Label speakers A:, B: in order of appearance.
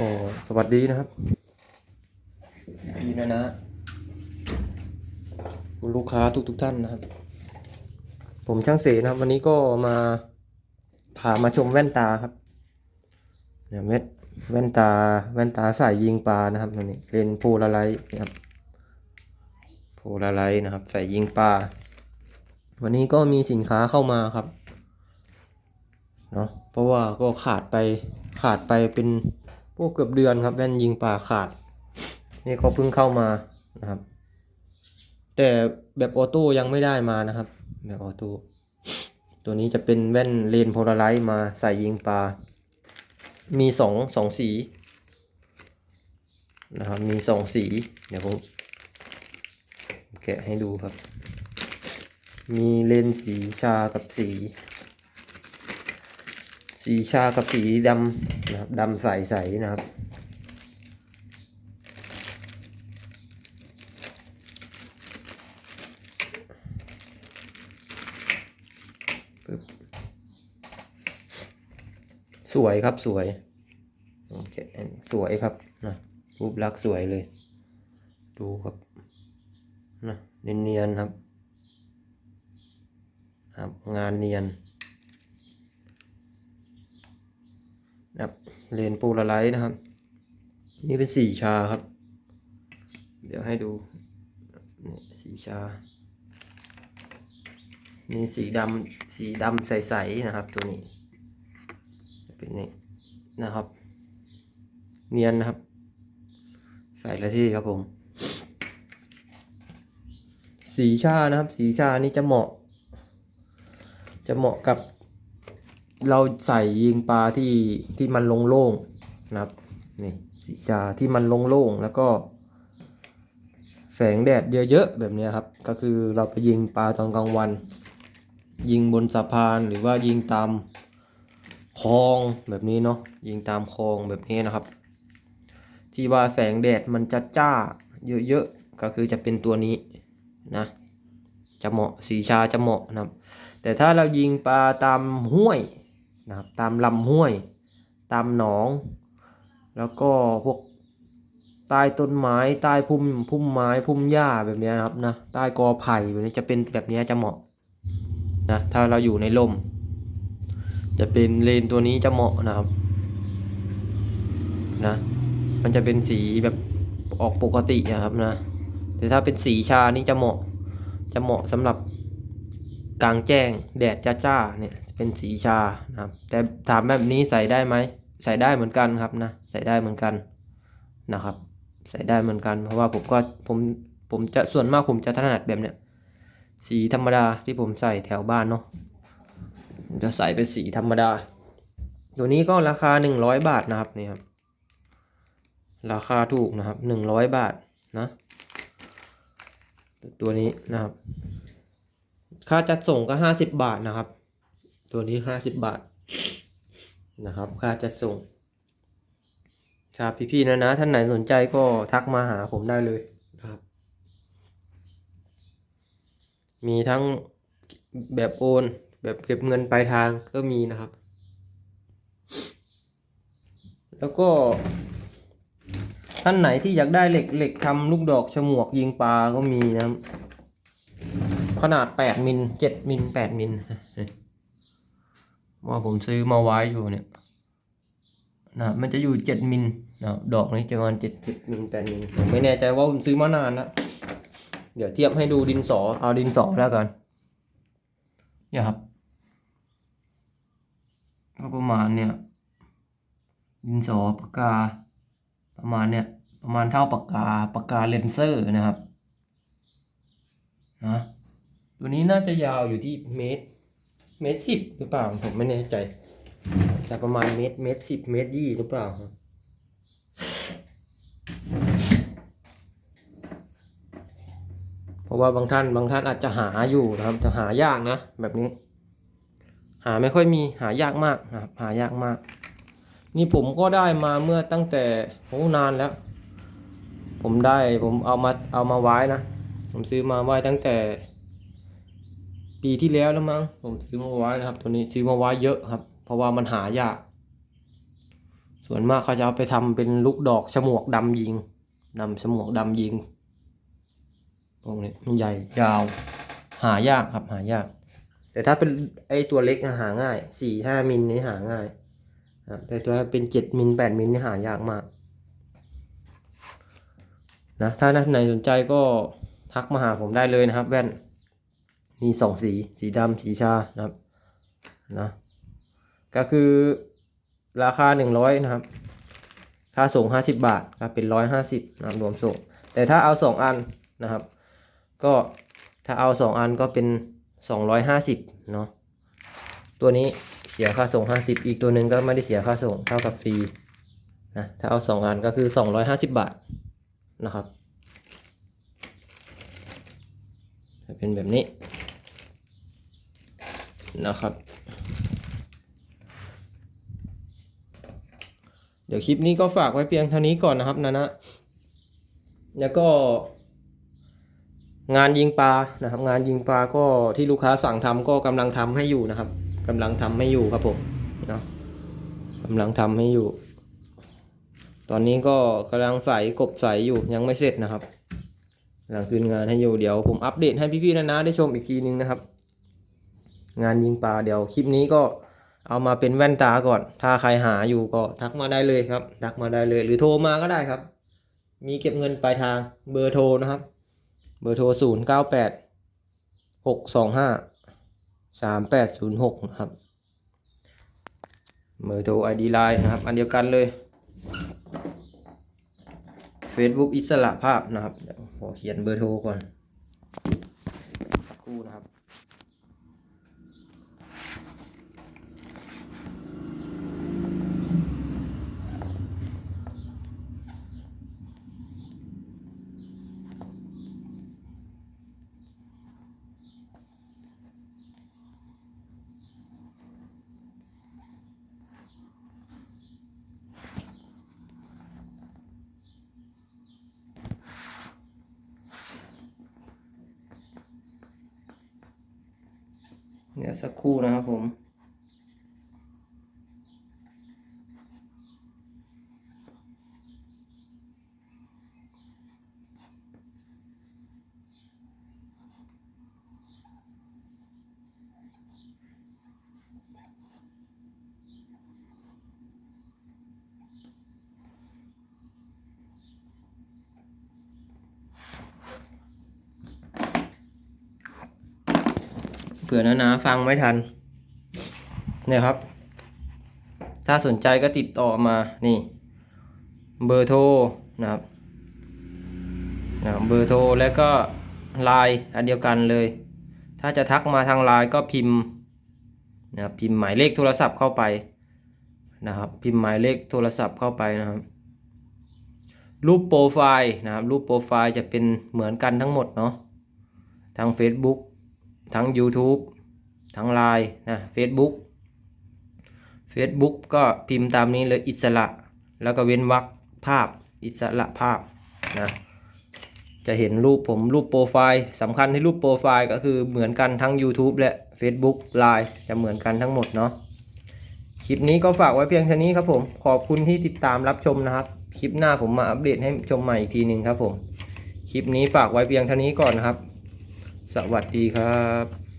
A: ก็สวัสดีนะครับ พี่นะนะคุณลูกค้าทุกทุกๆท่านนะครับ ผมช่างเสนะครับ วันนี้ก็มาพามาชมแว่นตาครับเนี่ยเม็ดแว่นตาแว่นตาสายยิงปลานะครับตัวนี้เลนส์โพลาไรต์นะครับโพลาไรต์นะครับใส่ยิงปลาวันนี้ก็มีสินค้าเข้ามาครับเนาะเพราะว่าก็ขาดไปขาดไปเป็น พวกเกือบเดือนครับแว่นยิงปลาขาด นี่ก็เพิ่งเข้ามานะครับ แต่แบบออโต้ยังไม่ได้มานะครับ แบบออโต้ตัวนี้จะเป็นแว่นเลนโพลาไรต์มาใส่ยิงปลา มีสองสองสีนะครับ มีสองสี เดี๋ยวผมแกะให้ดูครับ มีเลนส์สีชากับสี สีชากับสีดำนะครับดำใสๆนะครับสวยครับสวยโอเคสวยครับนะรูปลักษณ์สวยเลย ดูครับนะเนียนๆครับ ครับ งานเนียน นะครับเลนโปูลาไลท์นะครับ นี่เป็นสีชาครับ เดี๋ยวให้ดูนี่สีชา นี่สีดำสีดำใสๆนะครับ ตัวนี้จะเป็นนี่นะครับ เนียนนะครับ ใส่ละที่ครับผม สีชานะครับ สีชานี่จะเหมาะ จะเหมาะกับ เราใส่ยิงปลาที่ที่มันโล่งๆนะครับนี่สีชาที่มันโล่งๆแล้วก็ แสงแดดเยอะๆแบบนี้ครับ ก็คือเราไปยิงปลาตอนกลางวัน ยิงบนสะพานหรือว่ายิงตามคลองแบบนี้เนาะยิงตามคลองแบบนี้นะครับ ที่ว่าแสงแดดมันจะจ้าเยอะๆก็คือจะเป็นตัวนี้นะจะเหมาะสีชาจะเหมาะนะครับ แต่ถ้าเรายิงปลาตามห้วย นะครับตามลำห้วย ตามหนอง แล้วก็พวกใต้ต้นไม้ใต้พุ่มพุ่มไม้พุ่มหญ้าแบบนี้นะครับนะใต้กอไผ่แบบนี้จะเป็นแบบนี้จะเหมาะนะถ้าเราอยู่ในร่ม จะเป็นเลนตัวนี้จะเหมาะนะครับนะมันจะเป็นสีแบบออกปกติอะครับนะ แต่ถ้าเป็นสีชานี่จะเหมาะ จะเหมาะสำหรับกลางแจ้งแดดจ้าๆเนี่ย เป็นสีชานะครับแต่ถามแบบนี้ใส่ได้ไหมใส่ได้เหมือนกันครับนะใส่ได้เหมือนกันนะครับ ใส่ได้เหมือนกัน เพราะว่าผมก็ผมผมจะส่วนมากผมจะถนัดแบบเนี้ยสีธรรมดาที่ผมใส่แถวบ้านเนาะผมจะใส่เป็นสีธรรมดา ตัวนี้ก็ราคาหนึ่งร้อยบาทนะครับนี่ครับราคาถูกนะครับหนึ่งร้อยบาทนะตัวนี้นะครับ ค่าจัดส่งก็ห้าสิบบาทนะครับ ตัวนี้ห้าสิบบาทนะครับ ค่าจัดส่งครับพี่ๆนะนะ ท่านไหนสนใจก็ทักมาหาผมได้เลยนะครับ มีทั้งแบบโอน แบบเก็บเงินปลายทางก็มีนะครับ แล้วก็ ท่านไหนที่อยากได้เหล็กเหล็กทำลูกดอกฉมวกยิงปลาก็มีนะครับ ขนาดแปดมิลเจ็ดมิลแปดมิล ว่าผมซื้อมาไว้อยู่เนี่ยนะมันจะอยู่เจ็ดมิลนะดอกนี้จะประมาณเจ็ดเจ็ดมิลแปดมิลผมไม่แน่ใจว่าผมซื้อมานานแล้วเดี๋ยวเทียบให้ดูดินสอเอาดินสอแล้วกันเนี่ยครับก็ประมาณเนี่ยดินสอปากกา ประมาณเนี่ยประมาณเท่าปากกาปากกาเลนเซอร์นะครับนะตัวนี้น่าจะยาวอยู่ที่เมตร เมตรสิบหรือเปล่า ผมไม่แน่ใจ แต่ประมาณเมตรเมตรสิบเมตรยี่หรือเปล่าครับเพราะว่าบางท่านบางท่านอาจจะหาอยู่นะครับ จะหายากนะ แบบนี้ หาไม่ค่อยมีหายากมากนะครับหายากมาก นี่ผมก็ได้มาเมื่อตั้งแต่โอ้นานแล้ว ผมได้ผมเอามาเอามาไว้นะ ผมซื้อมาไว้ตั้งแต่ ปีที่แล้วแล้วมั้งผมซื้อมาไว้นะครับ ตัวนี้ซื้อมาไว้เยอะครับ เพราะว่ามันหายาก ส่วนมากเขาจะเอาไปทำเป็นลูกดอกฉมวกดำยิงดำฉมวกดำยิงพวกนี้มันใหญ่ยาว หายากครับหายาก แต่ถ้าเป็นไอตัวเล็กหาง่ายสี่ห้ามิลนี่หาง่ายแต่ตัวเป็นเจ็ดมิลแปดมิลนี่หายากมากนะถ้าท่านไหนสนใจก็ทักมาหาผมได้เลยนะครับ แว่น มีสองสี สีดำสีชานะครับนะก็คือราคาหนึ่งร้อยนะครับ ค่าส่งห้าสิบบาทก็เป็นร้อยห้าสิบนะครับรวมส่ง แต่ถ้าเอาสองอันนะครับ ก็ถ้าเอาสองอันก็เป็นสองร้อยห้าสิบเนาะตัวนี้เสียค่าส่งห้าสิบอีกตัวหนึ่งก็ไม่ได้เสียค่าส่งเท่ากับฟรีนะถ้าเอาสองอันก็คือสองร้อยห้าสิบบาทนะครับจะเป็นแบบนี้ นะครับ เดี๋ยวคลิปนี้ก็ฝากไว้เพียงเท่านี้ก่อนนะครับนะนะแล้วก็ งานยิงปลานะครับ งานยิงปลาก็ที่ลูกค้าสั่งทำก็กำลังทำให้อยู่นะครับกำลังทำให้อยู่ครับผมเนาะกำลังทำให้อยู่ ตอนนี้ก็กำลังใส่กบใส่อยู่ยังไม่เสร็จนะครับกำลังคืนงานให้อยู่เดี๋ยวผมอัปเดตให้พี่ๆนะนะได้ชมอีกทีนึงนะครับ งานยิงปลาเดี๋ยวคลิปนี้ก็เอามาเป็นแว่นตาก่อน ถ้าใครหาอยู่ก็ทักมาได้เลยครับ ทักมาได้เลย หรือโทรมาก็ได้ครับ มีเก็บเงินปลายทางเบอร์โทรนะครับ เบอร์โทรศูนย์เก้าแปดหกสองห้าสามแปดศูนย์หกนะครับเบอร์โทรไอดีไลน์นะครับ อันเดียวกันเลย Facebook อิสระภาพนะครับเดี๋ยวขอเขียนเบอร์โทรก่อนครู่นะครับ เดี๋ยวสักครู่นะครับผม ผื่อนะนะฟังไม่ทัน เนี่ยครับ ถ้าสนใจก็ติดต่อมานี่ เบอร์โทรนะครับนะบเบอร์โทรแล้วก็ไลน์อันเดียวกันเลย ถ้าจะทักมาทางไลน์ก็พิมพ์นะครับพิมพ์หมายเลขโทรศัพท์เข้าไปนะครับ พิมพ์หมายเลขโทรศัพท์เข้าไปนะครับ รูปโปรไฟล์นะครับ รูปโปรไฟล์จะเป็นเหมือนกันทั้งหมดเนาะทั้ง Facebook ทั้ง YouTube ทั้ง Line นะ Facebook Facebook ก็พิมพ์ตามนี้เลยอิสระ แล้วก็เว้นวรรคภาพอิสระภาพนะจะเห็นรูปผมรูปโปรไฟล์สำคัญที่รูปโปรไฟล์ก็คือเหมือนกันทั้ง YouTube และ Facebook Line จะเหมือนกันทั้งหมดเนาะคลิปนี้ก็ฝากไว้เพียงเท่านี้ครับผม ขอบคุณที่ติดตามรับชมนะครับ คลิปหน้าผมมาอัปเดตให้ชมใหม่อีกทีหนึ่งครับผม คลิปนี้ฝากไว้เพียงเท่านี้ก่อนนะครับ สวัสดีครับ